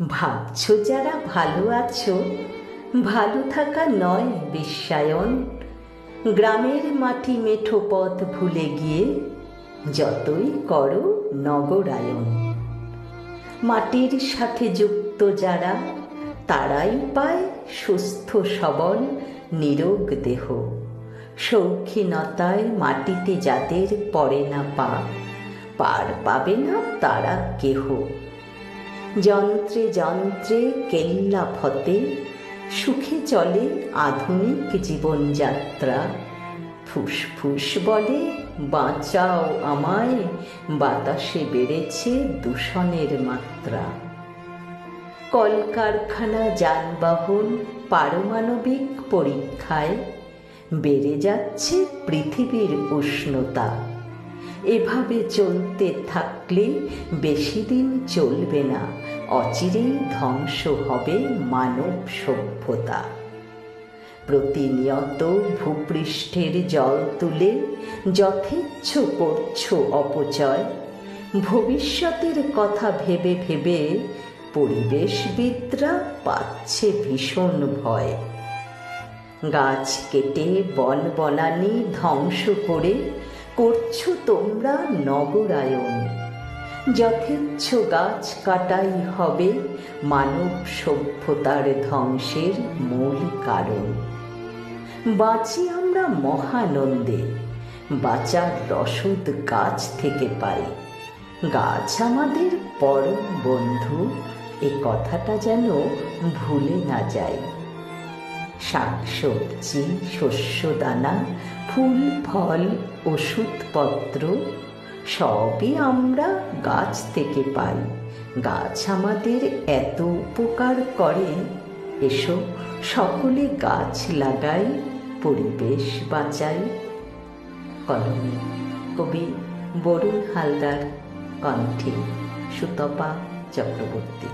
ভাবছ যারা ভালো আছো, ভালো থাকা নয় বিশ্বায়ন। গ্রামের মাটি মেঠো পথ ভুলে গিয়ে যতই করো নগরায়ন। মাটির সাথে যুক্ত যারা, তারাই পায় সুস্থ সবল, নিরোগ দেহ। শৌখিনতায় মাটিতে যাদের পড়ে না পা, পার পাবে না তারা কেহ। যন্ত্রে যন্ত্রে কেল্লা ফতে, সুখে চলে আধুনিক জীবনযাত্রা। ফুসফুস বলে, বাঁচাও আমায়, বাতাসে বেড়েছে দূষণের মাত্রা। কলকারখানা, যানবাহন, পারমাণবিক পরীক্ষায় বেড়ে যাচ্ছে পৃথিবীর উষ্ণতা। এভাবে চলতে থাকলে বেশি দিন চলবে না। অচিরেই ধ্বংস হবে মানব সভ্যতা। প্রতিনিয়ত ভূপৃষ্ঠের জল তুলে যথেচ্ছ করছ অপচয়। ভবিষ্যতের কথা ভেবে ভেবে পরিবেশবিদরা পাচ্ছে ভীষণ ভয়। গাছ কেটে বন বনানি ধ্বংস করে করছ তোমরা নগরায়ন যথেচ্ছ গাছ কাটাই হবে মানব সভ্যতার ধ্বংসের মূল কারণ। বাঁচি আমরা মহানন্দে, বাঁচার রসদ গাছ থেকে পাই। গাছ আমাদের পরম বন্ধু, এ কথাটা যেন ভুলে না যায়। শাকসবজি, শস্যদানা, ফুল, ফল, ওষুধপত্র, সবই আমরা গাছ থেকে পাই। গাছ আমাদের এত উপকার করে। এসো, সকলে গাছ লাগাই, পরিবেশ বাঁচাই। কলমে কবি বরুণ হালদার, কণ্ঠে সুতপা চক্রবর্তী।